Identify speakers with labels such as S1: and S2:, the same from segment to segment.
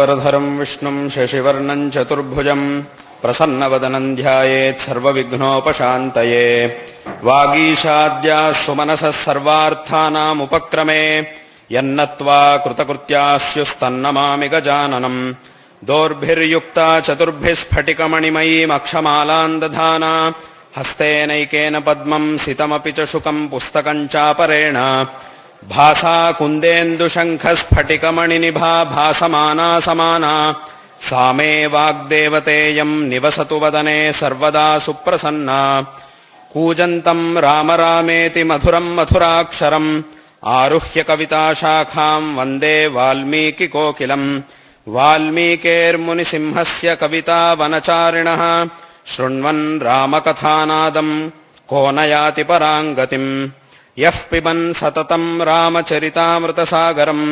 S1: शुक्लाम्बरधरम् विष्णुम् शशिवर्णम् चतुर्भुजम् प्रसन्नवदनम् ध्यायेत् सर्वविघ्नोपशान्तये। वागीशाद्याः सुमनसः सर्वार्थानामुपक्रमे यन्नत्वा कृतकृत्याः स्युस्तन्नमामि गजाननम् दोर्भिर्युक्ता चतुर्भिः स्फटिकमणिमयीमक्षमालाम् दधाना हस्तेनैकेन पद्मम् सितमपि च शुकम् पुस्तकम् चापरेण भासा कुन्देन्दुशङ्खस्फटिकमणिनिभा भासमाना समाना। सा मे वाग्देवतेयम् निवसतु वदने सर्वदा सुप्रसन्ना। कूजन्तम् राम रामेति मधुरम् मथुराक्षरम्। आरुह्य कविताशाखाम् वन्दे वाल्मीकिकोकिलम्। वाल्मीकेर्मुनिसिंहस्य कविता वनचारिणः शृण्वन् रामकथानादम्। को न याति पराम् गतिम् यः पिबन् सततम् रामचरितामृतसागरम्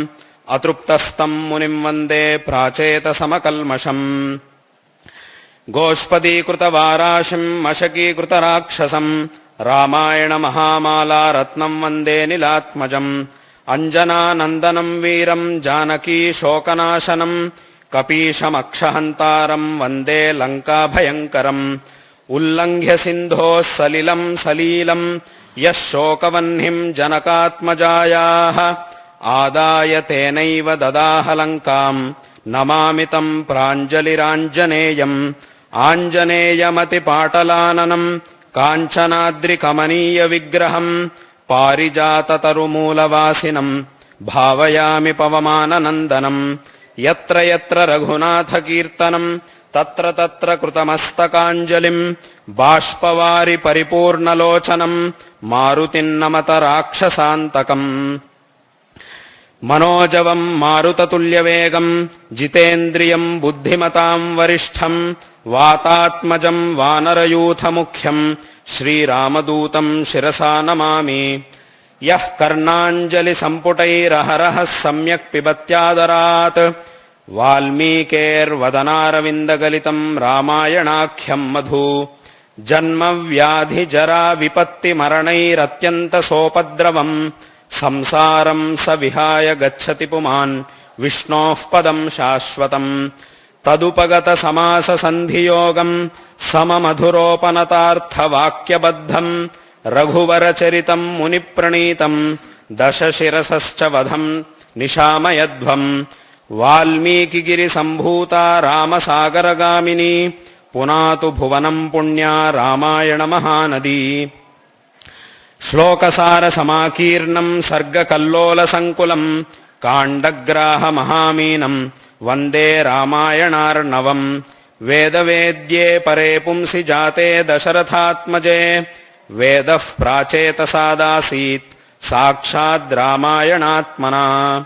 S1: अतृप्तस्तम् मुनिम् वन्दे प्राचेतसमकल्मषम् गोष्पदीकृतवाराशिम् मशकीकृतराक्षसम् रामायणमहामाला रत्नम् वन्दे निलात्मजम् अञ्जनानन्दनम् वीरम् जानकी शोकनाशनम् कपीशमक्षहन्तारम् वन्दे लङ्काभयङ्करम् उल्लङ्घ्य सिन्धोः सलिलम् सलीलम् यः शोकवह्निम् जनकात्मजायाः आदाय तेनैव ददाह लङ्काम् नमामि तम् प्राञ्जलिराञ्जनेयम् आञ्जनेयमतिपाटलाननम् काञ्चनाद्रिकमनीयविग्रहम् पारिजाततरुमूलवासिनम् भावयामि पवमाननन्दनम् यत्र यत्र रघुनाथकीर्तनम् तत्र तत्र कृतमस्तकाञ्जलिम् बाष्पवारि परिपूर्णलोचनम् मारुतिम् नमत राक्षसान्तकम् मनोजवम् मारुततुल्यवेगम् जितेन्द्रियम् बुद्धिमताम् वरिष्ठम् वातात्मजम् वानरयूथमुख्यम् श्रीरामदूतम् शिरसा नमामि। यः कर्णाञ्जलिसम्पुटैरहरः सम्यक् पिबत्यादरात् वाल्मीकेर्वदनारविन्दगलितम् रामायणाख्यम् मधु జన్మవ్యాధిజరా విపత్తిమరణైరత్యంత సోపద్రవం సంసారం స విహాయ గచ్చతి పుమాన్. విష్ణోః పదం శాశ్వతం. తదుపగత సమాస సంధియోగం సమమధురోపనతార్థవాక్యబద్ధం. రఘువరచరితం మునిప్రణీతం. దశశిరసశ్చ వధం. నిశామయధ్వం. వాల్మీకిగిరి సంభూత రామసాగరగామిని. పునాతు భువనం పుణ్యా రామాయణ మహానదీ. శ్లోకసార సమాకీర్ణం సర్గకల్లోల సంకులం కాండగ్రాహ మహామీనం వందే రామాయణార్ణవం. వేదవేద్యే పరే పుంసి జాతే దశరథాత్మజే. వేద ప్రాచేతసాదాసీత్ సాక్షాద్రామాయణాత్మనా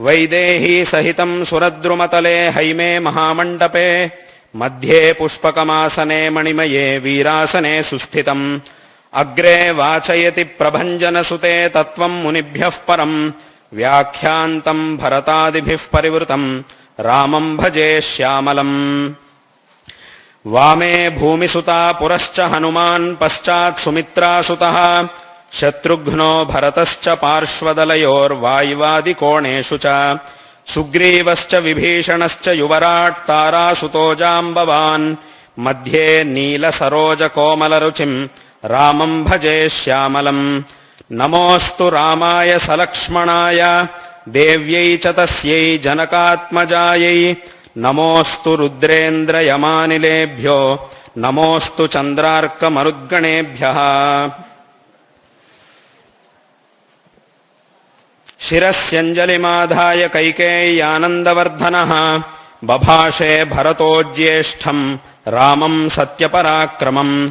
S1: వైదేహీ సహితం సురద్రుమతలే హైమే మహామండపే. मध्ये पुष्पकमासने मणिमये वीरासने सुस्थितम् अग्रे वाचयति प्रभञ्जनसुते तत्त्वम् मुनिभ्यः परम् व्याख्यान्तम् भरतादिभिः परिवृतम् रामम् भजे श्यामलम् वामे भूमिसुता पुरश्च हनुमान् पश्चात् सुमित्रासुतः शत्रुघ्नो भरतश्च पार्श्वदलयोर्वाय्वादिकोणेषु च సుగ్రీవశ్చ విభీషణశ్చ యువరాట్ తారాసుతోజాంబవాన్. మధ్యే నీల సరోజ కోమలరుచిం రామం భజే శ్యామలం. నమోస్తు రామాయ సలక్ష్మణాయ దేవ్యై చ తస్యై జనకాత్మజాయై. నమోస్తు రుద్రేంద్రయమానిలేభ్యో నమోస్తు చంద్రార్కమరుద్గణేభ్య. शिरस्यञ्जलिमाधाय कैकेय्यानन्दवर्धनः। बभाषे भरतोज्येष्ठम् रामम् सत्यपराक्रमम्।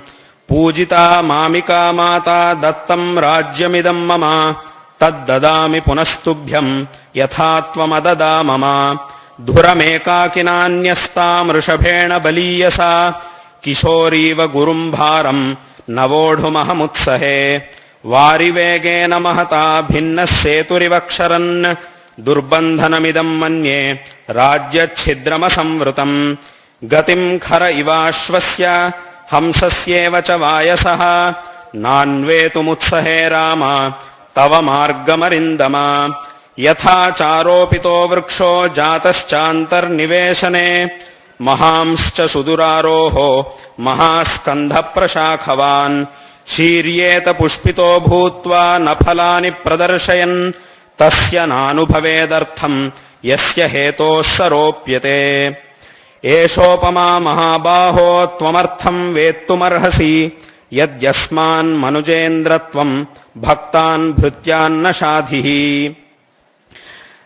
S1: पूजिता मामिका माता दत्तम् राज्यमिदम् मम। तद्ददामि पुनस्तुभ्यम्। यथा त्वमददा मम। धुरमेकाकिनान्यस्तामृषभेण बलीयसा किशोरीव गुरुम् भारम् नवोढुमहमुत्सहे। వారివేగేన మహతా భిన్న సేతురివక్షరన్ దుర్బంధనమిదం మన్యే రాజ్యఛిద్రమసంవృతం. గతిం ఖర ఇవాశ్వస్య హంసస్యేవ చ వాయస. నాన్వేతుముత్సహే రామ తవ మార్గమరిందమ. యథా చారోపితో వృక్షో జాతశ్చాంతర్నివేశనే. మహాంశ్చ సుదురారోహో మహాస్కంధ ప్రశాఖవాన్ శీర్యేత పుష్పితో భూత్వా నఫలాని ప్రదర్శయన్ తస్య నానుభవేదర్థం యస్య హేతోస్సరోప్యతే ఏషోపమా మహాబాహో త్వమర్థం వేత్తుమర్హసి యస్మాన్ మనుజేంద్రత్వం భక్తాన్ భృత్యాన్న షాధి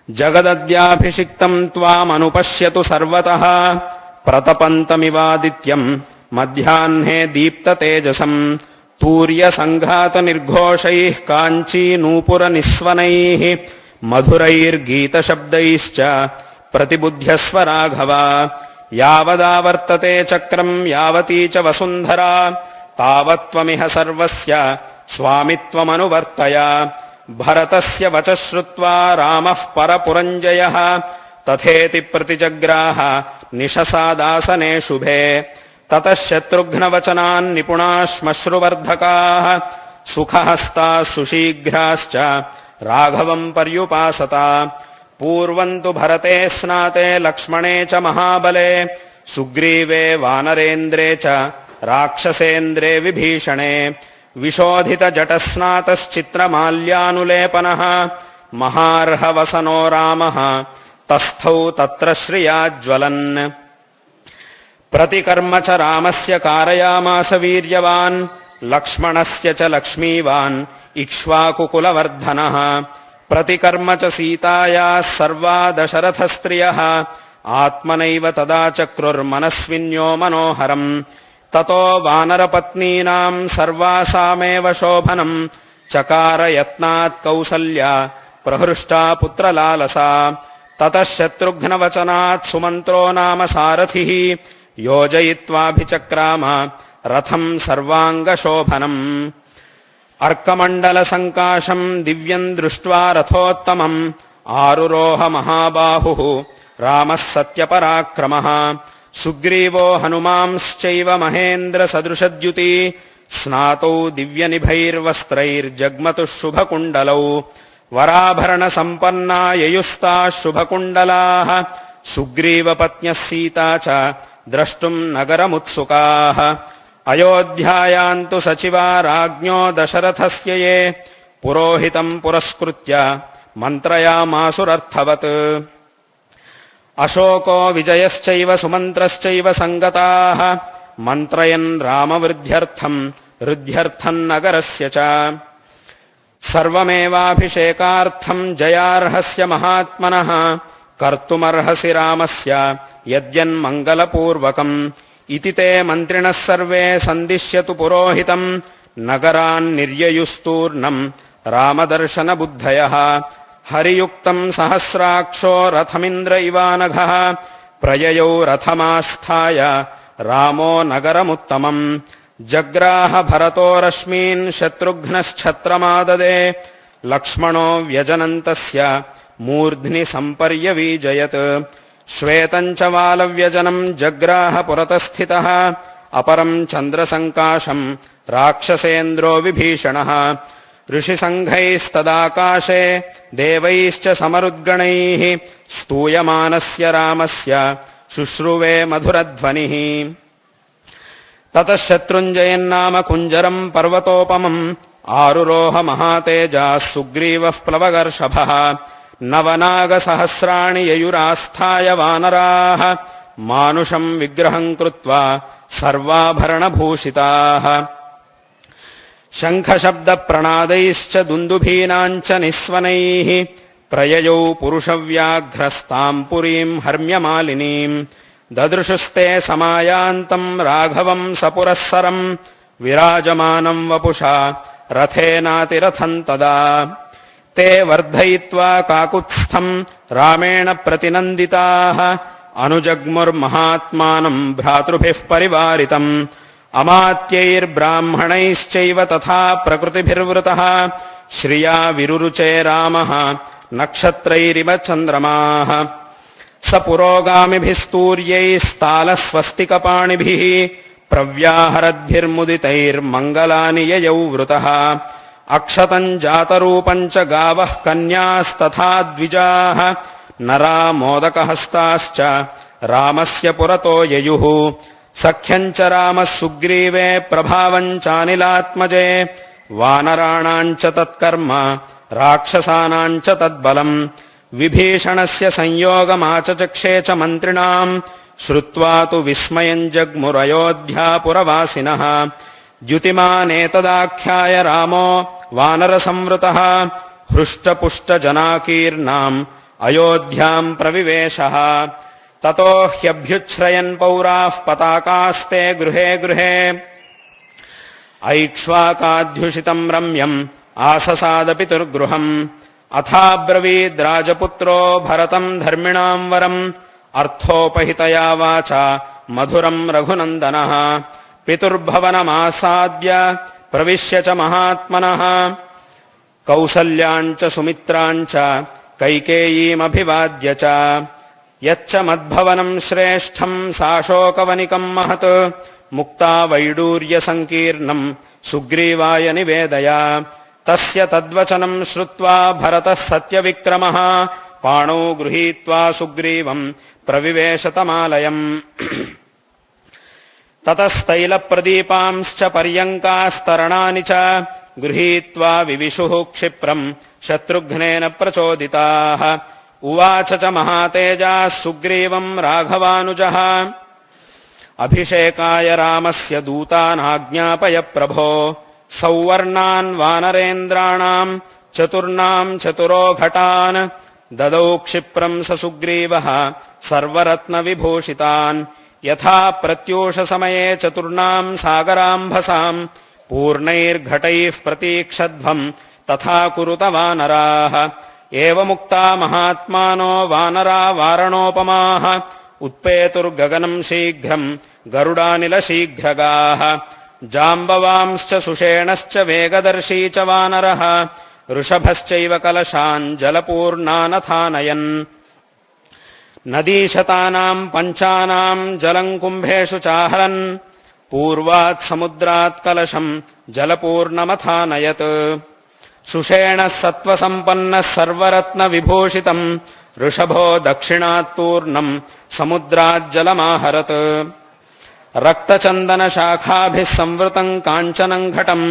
S1: జగదద్యాభిషిక్తం త్వామనుపశ్యతు సర్వత ప్రతపంతమివాదిత్యం మధ్యాహ్నే దీప్తతేజసం तूर्यसङ्घातनिर्घोषैः काञ्चीनूपुरनिस्वनैः मधुरैर्गीतशब्दैश्च प्रतिबुध्यस्व राघव यावदावर्तते चक्रम् यावती च वसुन्धरा। तावत्त्वमिह सर्वस्य स्वामित्वमनुवर्तय। भरतस्य वचः श्रुत्वा रामः परपुरञ्जयः। तथेति प्रतिजग्राह निशसादासने शुभे। ततः शत्रुघ्नवचनान् निपुणाः श्मश्रुवर्धकाः सुखहस्ताः सुशीघ्राश्च राघवम् पर्युपासता। पूर्वम् तु भरते स्नाते लक्ष्मणे च महाबले सुग्रीवे वानरेन्द्रे च राक्षसेन्द्रे विभीषणे। विशोधितजटस्नातश्चित्रमाल्यानुलेपनः महार्हवसनो रामः तस्थौ तत्र श्रियाज्वलन् प्रतिकर्म च रामस्य कारयामास वीर्यवान् लक्ष्मणस्य च लक्ष्मीवान् इक्ष्वाकुकुलवर्धनः प्रतिकर्म च सीतायाः सर्वा दशरथस्त्रियः आत्मनैव तदा चक्रुर्मनस्विन्यो मनोहरम् ततो वानरपत्नीनाम् सर्वासामेव शोभनम् चकार यत्नात् कौसल्या प्रहृष्टा पुत्रलालसा ततः शत्रुघ्नवचनात् सुमन्त्रो नाम सारथिः योजयित्वाभिचक्राम रथम् सर्वाङ्गशोभनम् अर्कमण्डलसङ्काशम् दिव्यम् दृष्ट्वा रथोत्तमम् आरुरोह महाबाहुः रामः सत्यपराक्रमः सुग्रीवो हनुमांश्चैव महेन्द्रसदृशद्युति स्नातौ दिव्यनिभैर्वस्त्रैर्जग्मतुः शुभकुण्डलौ वराभरणसम्पन्ना ययुस्ताः शुभकुण्डलाः सुग्रीवपत्न्यः सीता च द्रष्टुम् नगरमुत्सुकाः अयोध्यायाम् तु सचिवा राज्ञो दशरथस्य ये पुरोहितम् पुरस्कृत्य मन्त्रयामासुरर्थवत् अशोको विजयश्चैव सुमन्त्रश्चैव सङ्गताः मन्त्रयन् रामवृद्ध्यर्थम् हृद्ध्यर्थम् नगरस्य च सर्वमेवाभिषेकार्थम् जयार्हस्य महात्मनः कर्तुमर्हसि रामस्य यद्यन्मङ्गलपूर्वकम् इति ते मन्त्रिणः सर्वे सन्दिश्यतु पुरोहितम्। नगरान्निर्ययुस्तूर्णम् रामदर्शनबुद्धयः। हरियुक्तम् सहस्राक्षो रथमिन्द्र इवानघः। प्रययौ रथमास्थाय। रामो नगरमुत्तमम्। जग्राह भरतो रश्मीन् शत्रुघ्नश्छत्रमाददे। लक्ष्मणो व्यजनन्तस्य। मूर्ध्नि सम्पर्यवीजयत् श्वेतम् च वालव्यजनम् जग्राह पुरतस्थितः अपरम् चन्द्रसङ्काशम् राक्षसेन्द्रो विभीषणः। ऋषिसङ्घैस्तदाकाशे देवैश्च समरुद्गणैः स्तूयमानस्य रामस्य शुश्रुवे मधुरध्वनिः। ततः शत्रुञ्जयन्नाम कुञ्जरम् पर्वतोपमम् आरुरोह महातेजाः सुग्रीवः प्लवगर्षभः नवनागसहस्राणि ययुरास्थाय वानराः मानुषम् विग्रहम् कृत्वा सर्वाभरणभूषिताः। शङ्खशब्दप्रणादैश्च दुन्दुभीनाम् च निःस्वनैः प्रययौ पुरुषव्याघ्रस्ताम् पुरीम् हर्म्यमालिनीम्। ददृशुस्ते समायान्तम् राघवम् सपुरःसरम् विराजमानम् वपुषा रथेनातिरथम् तदा ते वर्धयित्वा काकुत्स्थम् रामेण प्रतिनन्दिताः अनुजग्मुर्महात्मानम् भ्रातृभिः परिवारितम् अमात्यैर्ब्राह्मणैश्चैव तथा प्रकृतिभिर्वृतः श्रिया विरुरुचे रामः नक्षत्रैरिव चन्द्रमाः स पुरोगामिभिस्तूर्यैस्तालस्वस्तिकपाणिभिः प्रव्याहरद्भिर्मुदितैर्मङ्गलानि ययौ वृतः अक्षतम् जातरूपम् च कन्यास्तथा द्विजाः। नरा मोदकहस्ताश्च रामस्य पुरतो ययुः। सख्यम् च रामः सुग्रीवे प्रभावम् चानिलात्मजे। वानराणाम् च तत्कर्म, राक्षसानाम् च तद्बलम्। विभीषणस्य संयोगमाचचक्षे च मन्त्रिणाम्। श्रुत्वा तु विस्मयम् जग्मुरयोध्यापुरवासिनः। द्युतिमानेतदाख्याय रामो वानरसंवृतः। हृष्टपुष्टजनाकीर्णाम् अयोध्याम् प्रविवेशः। ततो ह्यभ्युच्छ्रयन् पौराः पताकास्ते गृहे गृहे। ऐक्ष्वाकाध्युषितम् रम्यम् आससादपितुर्गृहम्। अथाब्रवीद्राजपुत्रो भरतम् धर्मिणाम् वरम्। अर्थोपहितया वाचा मधुरम् रघुनन्दनः। पितुर्भवनमासाद्य प्रविश्य च महात्मनः। कौसल्याम् च सुमित्राम् च। कैकेयीमभिवाद्य यच्च मद्भवनम् श्रेष्ठम् महत्। मुक्ता वैडूर्यसङ्कीर्णम् सुग्रीवाय निवेदय। तस्य तद्वचनम् श्रुत्वा भरतः सत्यविक्रमः। पाणौ गृहीत्वा सुग्रीवम् प्रविवेशतमालयम्। ततस्तैलप्रदीपांश्च पर्यङ्कास्तरणानि च गृहीत्वा विविशुः क्षिप्रम् शत्रुघ्नेन प्रचोदिताः। उवाच च महातेजाः सुग्रीवम् राघवानुजः। अभिषेकाय रामस्य दूतानाज्ञापय प्रभो। सौवर्णान् वानरेन्द्राणाम् चतुर्णाम् चतुरो घटान् ददौ क्षिप्रम् स सुग्रीवः सर्वरत्नविभूषितान् यथा प्रत्यूषसमये चतुर्णाम् सागराम्भसाम् पूर्णैर्घटैः प्रतीक्षध्वम् तथा कुरुत वानराः। एवमुक्ता महात्मानो वानरा वारणोपमाः। उत्पेतुर्गगनम् शीघ्रम् गरुडानिलशीघ्रगाः। जाम्बवांश्च सुषेणश्च वेगदर्शी च वानरः। ऋषभश्चैव कलशान् जलपूर्णानथानयन्। नदीशतानाम् पञ्चानाम् जलम् कुम्भेषु चाहरन् पूर्वात् समुद्रात् कलशम् जलपूर्णमथानयत्। सुषेणः सत्त्वसम्पन्नः सर्वरत्नविभूषितम् ऋषभो दक्षिणात्तूर्णम् समुद्राज्जलमाहरत् रक्तचन्दनशाखाभिः संवृतम् काञ्चनम् घटम्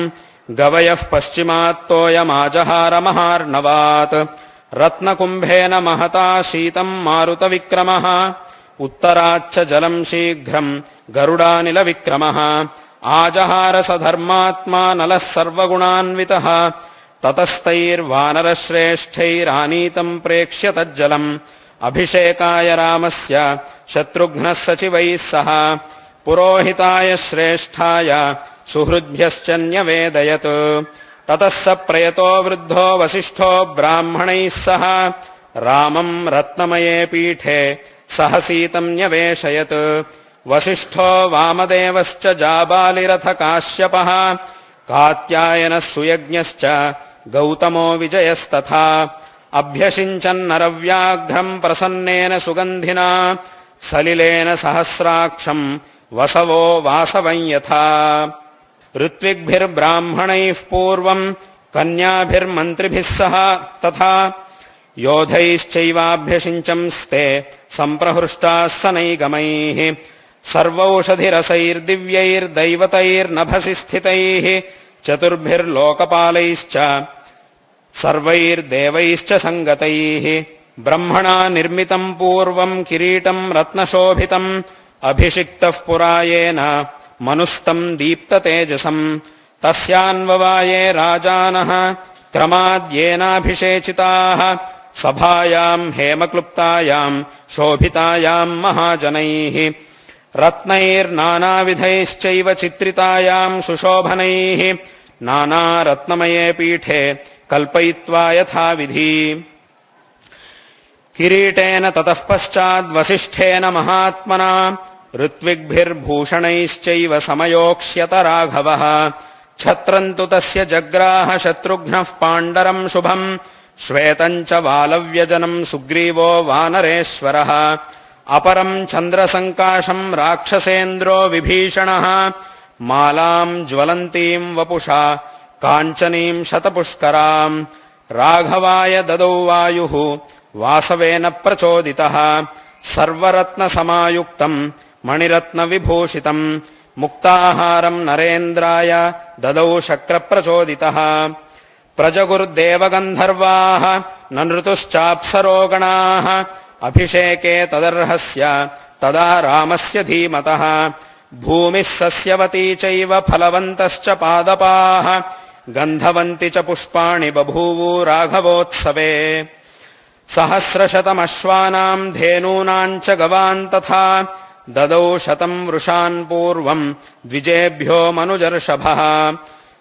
S1: गवयः पश्चिमात्तोयमाजहारमहार्णवात् రత్నకుంభేన మహతా శీతం మారుత విక్రమ ఉత్తరాచ్చ జలం శీఘ్రం గరుడానిల విక్రమ ఆజహారసధర్మాత్మా నలః సర్వగుణాన్విత. తతస్తైర్వానరశ్రేష్టైరానీతం ప్రేక్ష్య తజ్జలం అభిషేకాయ రామస్య శత్రుఘ్నः సచివైः సహ. పురోహితాయ శ్రేష్టాయ సుహృద్భ్యశ్చన్యవేదయత్ ततः स प्रयतो वृद्धो वसिष्ठो ब्राह्मणैः सह। रामम् रत्नमये पीठे सहसीतम् न्यवेशयत्। वसिष्ठो वामदेवश्च जाबालिरथ काश्यपः। कात्यायनः सुयज्ञश्च गौतमो विजयस्तथा। अभ्यषिञ्चन्नरव्याघ्रम् प्रसन्नेन सुगन्धिना। सलिलेन सहस्राक्षम् वसवो वासवम् यथा। ऋत्विग्भिर्ब्राह्मणैः पूर्वम् कन्याभिर्मन्त्रिभिः सह तथा योधैश्चैवाभ्यषिञ्चंस्ते सम्प्रहृष्टाः सनैगमैः सर्वौषधिरसैर्दिव्यैर्दैवतैर्नभसि स्थितैः चतुर्भिर्लोकपालैश्च सर्वैर्देवैश्च सङ्गतैः ब्रह्मणा निर्मितम् पूर्वम् किरीटम् रत्नशोभितम् अभिषिक्तः पुरायेन మనుస్తం దీప్తతేజసం తస్యాన్వవాయే రాజానః క్రమాద్యేనాభిషేచితాः సభాయాం హేమక్లుప్తాయాం శోభితాయాం మహాజనైః రత్నైర్నానావిధైశ్చైవ చిత్రితాయాం సుశోభనైः నానారత్నమయే పీఠే కల్పయిత్వా యథావిధి కిరీటేన తతఃపశ్చాద్వసిష్ఠేన మహాత్మనా ऋत्विग्भिर्भूषणैश्चैव समयोक्ष्यत राघवः छत्रम् तु तस्य जग्राह शत्रुघ्नः पाण्डरम् शुभम्। श्वेतम् च वालव्यजनम् सुग्रीवो वानरेश्वरः। अपरम् चन्द्रसङ्काशम् राक्षसेन्द्रो विभीषणः। मालाम् ज्वलन्तीम् वपुषा काञ्चनीम् शतपुष्कराम्। राघवाय ददौ वायुः वासवेन प्रचोदितः। सर्वरत्नसमायुक्तम् मणिरत्नविभूषितम्। मुक्ताहारम् नरेन्द्राय ददौ शक्रप्रचोदितः। प्रजगुर्देवगन्धर्वाः न नृतुश्चाप्सरोगणाः। अभिषेके तदर्हस्य तदा रामस्य धीमतः। भूमिः सस्यवती चैव फलवन्तश्च पादपाः। गन्धवन्ति च पुष्पाणि बभूवु राघवोत्सवे। सहस्रशतमश्वानाम् धेनूनाम् च गवान् तथा ददौ शतम् वृषान् पूर्वम् द्विजेभ्यो मनुजर्षभः।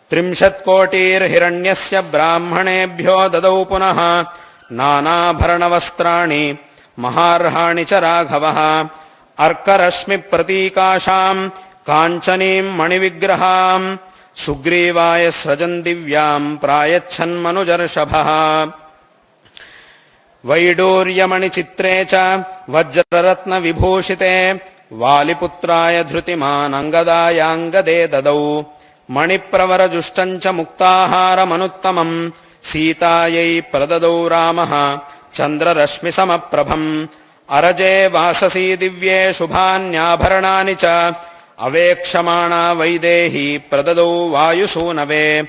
S1: त्रिंशत्कोटिर्हिरण्यस्य ब्राह्मणेभ्यो ददौ पुनः नानाभरणवस्त्राणि महार्हाणि च राघवः। अर्करश्मिप्रतीकाशाम् काञ्चनीम् मणिविग्रहाम् सुग्रीवाय स्रजन् दिव्याम् प्रायच्छन्मनुजर्षभः वैडूर्यमणिचित्रे च वज्ररत्नविभूषिते वालिपुत्राय धृतिमानङ्गदायाङ्गदे ददौ। मणिप्रवरजुष्टम् च मुक्ताहारमनुत्तमम्। सीतायै प्रददौ रामः। चन्द्ररश्मिसमप्रभम्। अरजे वाससी दिव्ये शुभान्याभरणानि च। अवेक्षमाणा वैदेही प्रददौ वायुसूनवे।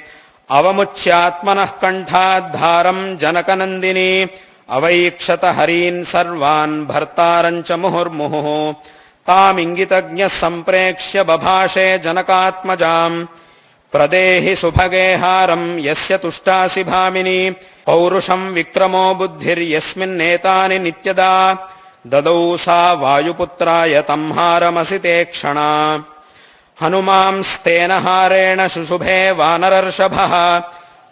S1: अवमुच्यात्मनः कण्ठाद्धारम् जनकनन्दिनी। अवैक्षत हरीन् सर्वान् भर्तारम् च मुहुर्मुहुः तामिङ्गितज्ञः सम्प्रेक्ष्य बभाषे जनकात्मजाम्। प्रदेहि सुभगे हारम् यस्य तुष्टासि भामिनी पौरुषम् विक्रमो बुद्धिर्यस्मिन्नेतानि नित्यदा। ददौ सा वायुपुत्राय तम् हारमसि ते क्षणा। हनुमांस्तेन हारेण शुशुभे वानरर्षभः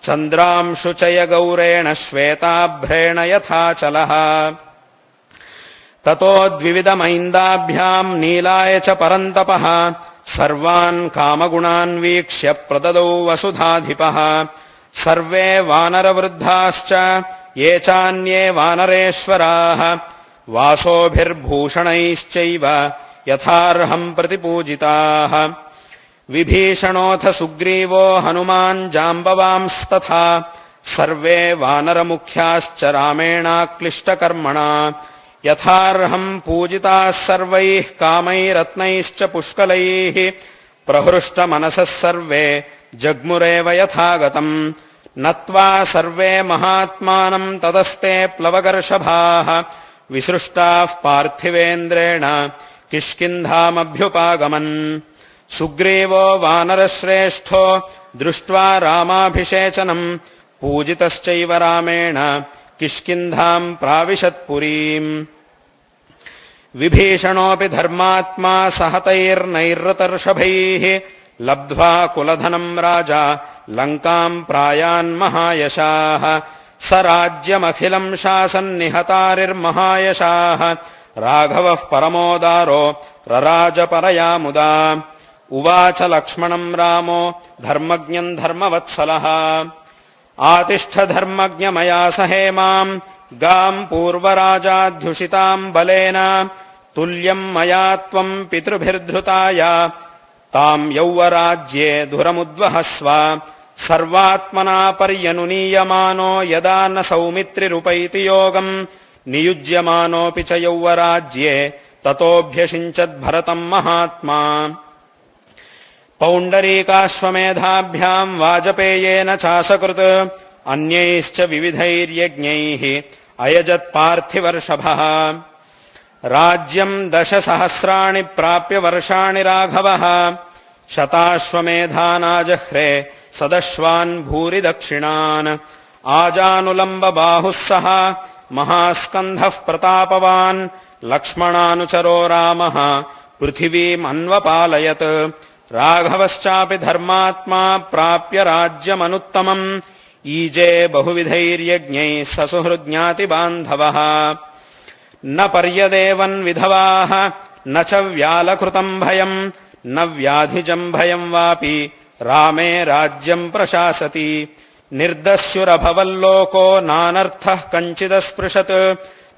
S1: चन्द्रांशुचय गौरेण श्वेताभ्रेण यथाचलः ततो द्विविधमैन्दाभ्याम् नीलाय च परन्तपः। सर्वान् कामगुणान् वीक्ष्य प्रददौ वसुधाधिपः। सर्वे वानरवृद्धाश्च ये चान्ये वानरेश्वराः। वासोभिर्भूषणैश्चैव यथार्हम् प्रतिपूजिताः। विभीषणोऽथ सुग्रीवो हनुमान् जाम्बवांस्तथा। सर्वे वानरमुख्याश्च रामेणाक्लिष्टकर्मणा यथार्हम् पूजिताः सर्वैः कामैरत्नैश्च पुष्कलैः प्रहृष्टमनसः सर्वे जग्मुरेव यथागतम् नत्वा सर्वे महात्मानम् तदस्ते प्लवगर्षभाः विसृष्टाः पार्थिवेन्द्रेण किष्किन्धामभ्युपागमन्। सुग्रीवो वानरश्रेष्ठो दृष्ट्वा रामाभिषेचनम् पूजितश्चैव रामेण किष्किन्धाम् प्राविशत्पुरीम् विभीषणोऽपि धर्मात्मा सहतैर्नैरृतर्षभैः। लब्ध्वा कुलधनम् राजा, लङ्काम् प्रायान्महायशाः स राज्यमखिलम् शासन्निहतारिर्महायशाः। राघवः परमोदारो, रराजपरया मुदा। उवाच लक्ष्मणम् रामो, धर्मज्ञम् धर्मवत्सलः। आतिष्ठ धर्मज्ञमया सहेमाम् गाम् पूर्वराजाध्युषिताम् बलेन तुल्यम् मया त्वम् पितृभिर्धृताय। ताम् यौवराज्ये धुरमुद्वहस्व सर्वात्मना पर्यनुनीयमानो यदा न सौमित्रिरुपैति योगम् नियुज्यमानोऽपि च यौवराज्ये ततोऽभ्यषिञ्चद्भरतम् महात्मा पौण्डरीकाश्वमेधाभ्याम् वाजपेयेन चासकृत्। अन्यैश्च विविधैर्यज्ञैः अयजत्पार्थिवर्षभः राज्यम् दशसहस्राणि प्राप्य वर्षाणि राघवः। शताश्वमेधानाजह्रे सदश्वान् भूरि दक्षिणान् आजानुलम्बबाहुः सह महास्कन्धः प्रतापवान्। लक्ष्मणानुचरो रामः पृथिवीमन्वपालयत्। राघवश्चापि धर्मात्मा प्राप्य राज्यमनुत्तमम् ईजे बहुविधैर्यज्ञैः ससुहृज्ञातिबान्धवः न पर्यदेवन् विधवाः न च व्यालकृतम् भयम् न व्याधिजम् भयम् वापि रामे राज्यम् प्रशासति निर्दस्युरभवल्लोको नानर्थः कञ्चिदस्पृशत्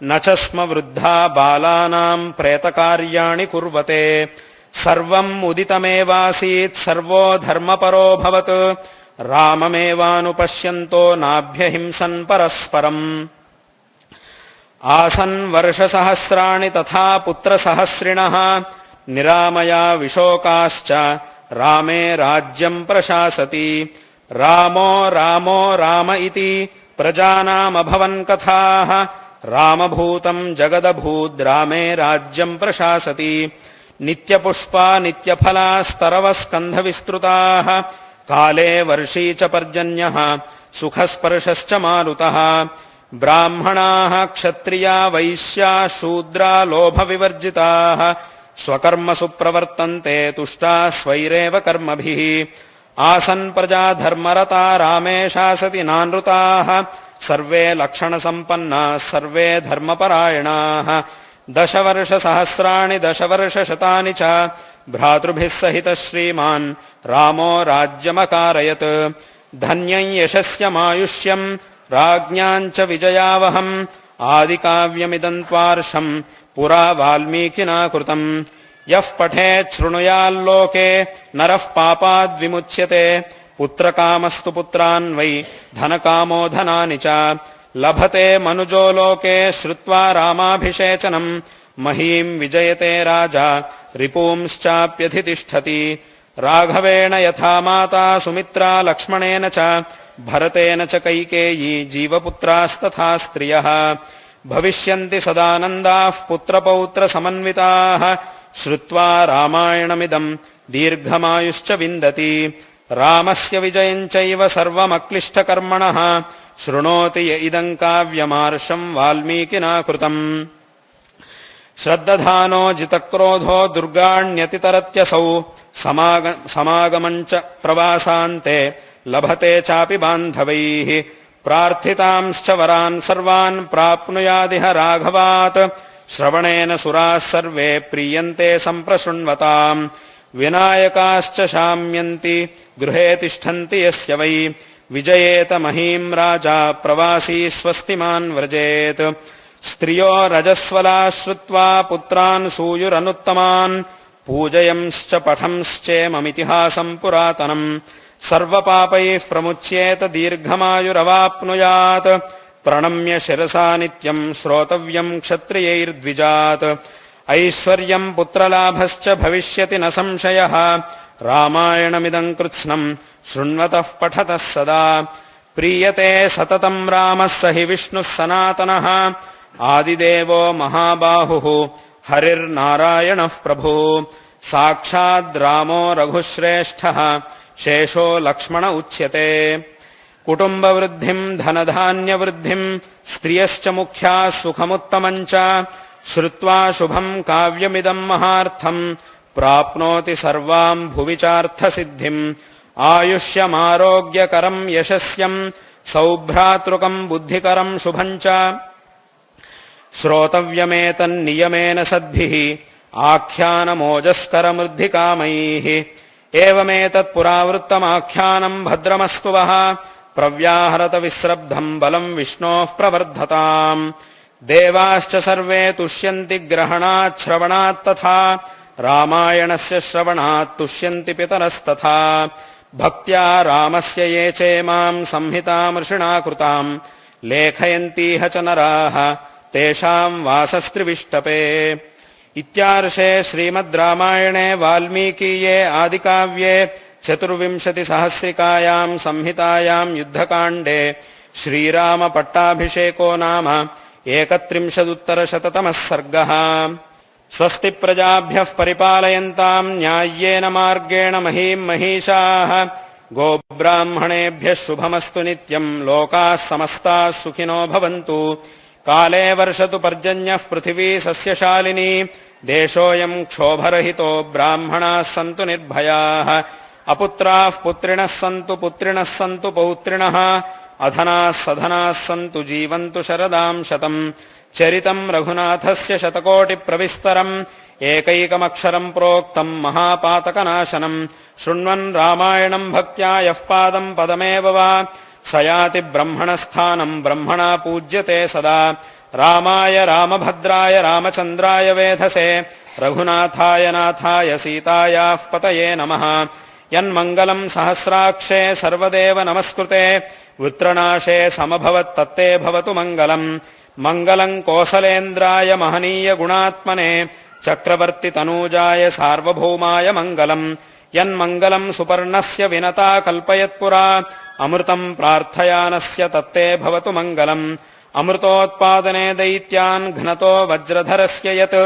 S1: न च स्म वृद्धा बालानाम् प्रेतकार्याणि कुर्वते सर्वम् उदितमेवासीत् सर्वो धर्मपरोऽभवत् राममेवानुपश्यन्तो नाभ्यहिंसन् परस्परम्। आसन् वर्षसहस्राणि तथा पुत्रसहस्रिणः निरामया विशोकाश्च रामे राज्यम् प्रशासति। रामो रामो राम इति प्रजानामभवन् कथाः। रामभूतम् जगदभूद्रामे राज्यम् प्रशासति नित्यपुष्पा, नित्यफला, स्तरवस्कन्धविस्तृताः, काले वर्षी च पर्जन्यः, सुखस्पर्शश्च मारुतः। ब्राह्मणाः, क्षत्रिया, वैश्या, शूद्रा, लोभविवर्जिताः स्वकर्मसु प्रवर्तन्ते तुष्टा, स्वैरेव कर्मभिः। आसन् प्रजा धर्मरता, रामे शासति नानृताः, सर्वे लक्षणसम्पन्नाः, सर्वे धर्मपरायणाः। दशवर्षसहस्राणि, दशवर्षशतानि च भ्रातृभिः सहितः श्रीमान् रामो राज्यमकारयत्। धन्यम् यशस्यमायुष्यम् राज्ञाम् च विजयावहम् आदिकाव्यमिदम् त्वार्षम्, पुरा वाल्मीकिना कृतम् यः पठेत् शृणुयाल्लोके, नरः पापाद्विमुच्यते, पुत्रकामस्तु पुत्रान् वै, धनकामो धनानि च। लभते मनुजो लोके श्रुत्वा रामाभिषेचनम्। महीम् विजयते राजा, रिपूंश्चाप्यधितिष्ठति। राघवेण यथा माता सुमित्रा लक्ष्मणेन च, भरतेन च कैकेयी जीवपुत्रास्तथा स्त्रियः। भविष्यन्ति सदानन्दाः पुत्रपौत्रसमन्विताः। श्रुत्वा रामायणमिदम्, दीर्घमायुश्च विन्दति। रामस्य विजयम् चैव सर्वमक्लिष्टकर्मणः। शृणोति य इदम् काव्यमार्षम् वाल्मीकिना कृतम् श्रद्दधानो जितक्रोधो दुर्गाण्यतितरत्यसौ समागमम् च प्रवासान्ते, लभते चापि बान्धवैः। प्रार्थितांश्च वरान् सर्वान् प्राप्नुयादिह राघवात्। श्रवणेन सुराः सर्वे प्रीयन्ते सम्प्रशृण्वताम्। विनायकाश्च शाम्यन्ति, गृहे तिष्ठन्ति यस्य वै। विजयेत महीम् राजा प्रवासी स्वस्तिमान् व्रजेत्। स्त्रियो रजस्वला श्रुत्वा पुत्रान् सूयुरनुत्तमान्। पूजयंश्च पठंश्चेममितिहासम् पुरातनम्। सर्वपापैः प्रमुच्येत दीर्घमायुरवाप्नुयात्। प्रणम्य शिरसा नित्यम् श्रोतव्यम् क्षत्रियैर्द्विजात्। ऐश्वर्यम् पुत्रलाभश्च भविष्यति न संशयः। रामायणमिदम् कृत्स्नम् शृण्वतः पठतः सदा। प्रीयते सततम् रामः स हि विष्णुः सनातनः। आदिदेवो महाबाहुः हरिर्नारायणः प्रभुः। साक्षाद्रामो रघुश्रेष्ठः शेषो लक्ष्मण उच्यते। कुटुम्बवृद्धिम् धनधान्यवृद्धिम् स्त्रियश्च मुख्याः सुखमुत्तमम् च। श्रुत्वा शुभम् काव्यमिदम् महार्थम् प्राप्नोति सर्वाम् भुवि चार्थसिद्धिम् आयुष्यमारोग्यकरम् यशस्यम् सौभ्रातृकम् बुद्धिकरम् शुभम् च। श्रोतव्यमेतन्नियमेन सद्भिः, आख्यानमोजस्करमृद्धिकामैः। एवमेतत्पुरावृत्तमाख्यानम् भद्रमस्तु वः प्रव्याहरतविस्रब्धम् बलम् विष्णोः प्रवर्धताम्। देवाश्च सर्वे तुष्यन्ति ग्रहणाच्छ्रवणात्तथा रामायणस्य श्रवणात् तुष्यन्ति पितरस्तथा। भक्त्या रामस्य ये चेमाम् संहितामृषिणा कृताम् लेखयन्तीह च नराः तेषाम् वासस्त्रिविष्टपे इत्यार्षे श्रीमद् रामायणे वाल्मीकीये आदिकाव्ये चतुर्विंशतिसहस्रिकायाम् संहितायाम् युद्धकाण्डे श्रीरामपट्टाभिषेको नाम एकत्रिंशदुत्तरशततमः सर्गः स्वस्ति प्रजाभ्यः परिपालयन्ताम् न्याय्येन मार्गेण महीम् महिषाः गोब्राह्मणेभ्यः शुभमस्तु नित्यम्, लोकाः समस्ताः सुखिनो काले वर्षतु पर्जन्यः पृथिवी सस्यशालिनी, देशोऽयम् क्षोभरहितो ब्राह्मणाः सन्तु निर्भयाः। अपुत्राः पुत्रिणः सन्तु पुत्रिणः सन्तु पौत्रिणः, अधनाः सधनाः सन्तु जीवन्तु शरदाम् शतम् चरितम् रघुनाथस्य शतकोटिप्रविस्तरम् एकैकमक्षरम् प्रोक्तम् महापातकनाशनम्। शृण्वन् रामायणम् भक्त्या यः पादम् पदमेव वा स याति ब्रह्मणस्थानम् ब्रह्मणा पूज्यते सदा। रामाय रामभद्राय रामचन्द्राय वेधसे रघुनाथाय नाथाय सीतायाः पतये नमः। यन्मङ्गलम् सहस्राक्षे सर्वदेव नमस्कृते वृत्रनाशे समभवत्तत्ते भवतु मङ्गलम् मङ्गलम् कोसलेन्द्राय महनीयगुणात्मने चक्रवर्तितनूजाय सार्वभौमाय मङ्गलम् यन्मङ्गलम् सुपर्णस्य विनता कल्पयत्पुरा अमृतम् प्रार्थयानस्य तत्ते भवतु मङ्गलम् अमृतोत्पादने दैत्यान् घ्नतो वज्रधरस्य यत्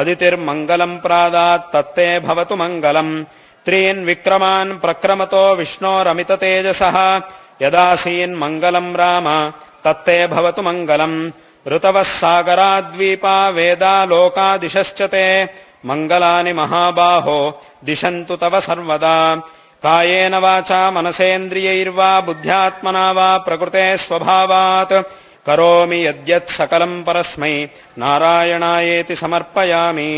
S1: अदितिर्मङ्गलम् प्रादात् तत्ते भवतु मङ्गलम् त्रीन् विक्रमान् प्रक्रमतो विष्णोरमिततेजसः यदासीन्मङ्गलम् राम तत्ते भवतु मङ्गलम् ऋतवः सागराद्वीपा वेदा लोकादिशश्च ते मङ्गलानि महाबाहो दिशन्तु तव सर्वदा कायेन वाचा मनसेन्द्रियैर्वा बुद्ध्यात्मना वा प्रकृते स्वभावात् करोमि यद्यत् सकलम् परस्मै नारायणायेति समर्पयामि